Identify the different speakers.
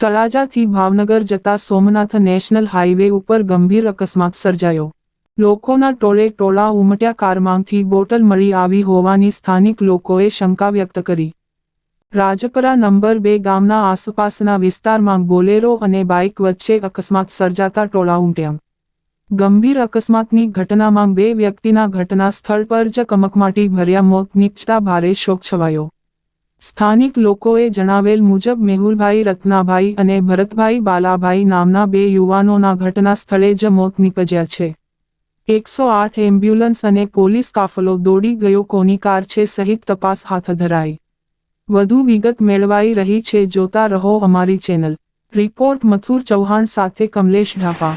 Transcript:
Speaker 1: તળાજાથી ભાવનગર જતા Somnath national highway ઉપર ગંભીર અકસ્માત સર્જાયો. લોકોના ટોળે ટોળા ઉમટ્યા કારમાંથી બોટલ મળી આવી હોવાની સ્થાનિક લોકોએ શંકા વ્યક્ત કરી. રાજપરા નંબર બે ગામના આસપાસના વિસ્તારમાં બોલેરો અને બાઇક વચ્ચે અકસ્માત સર્જાતા ટોળા ઉમટ્યા. ગંભીર અકસ્માતની ઘટનામાં બે વ્યક્તિના ઘટના સ્થળ પર જ કમકમાટી ભર્યા મોત નીપજતા ભારે શોક છવાયો. સ્થાનિક લોકોએ જણાવેલ મુજબ મેહુલભાઈ, રત્નાભાઈ અને ભરતભાઈ બાલાભાઈ નામના બે યુવાનોના ઘટના સ્થળે જ મોત નીપજ્યા છે. એકસો આઠ એમ્બ્યુલન્સ અને પોલીસ કાફલો દોડી ગયો કોની કાર છે સહિત તપાસ હાથ ધરાઈ. વધુ વિગત મેળવાઈ રહી છે, જોતા રહો અમારી ચેનલ. રિપોર્ટ મથુર ચૌહાણ સાથે કમલેશ ઢાપા.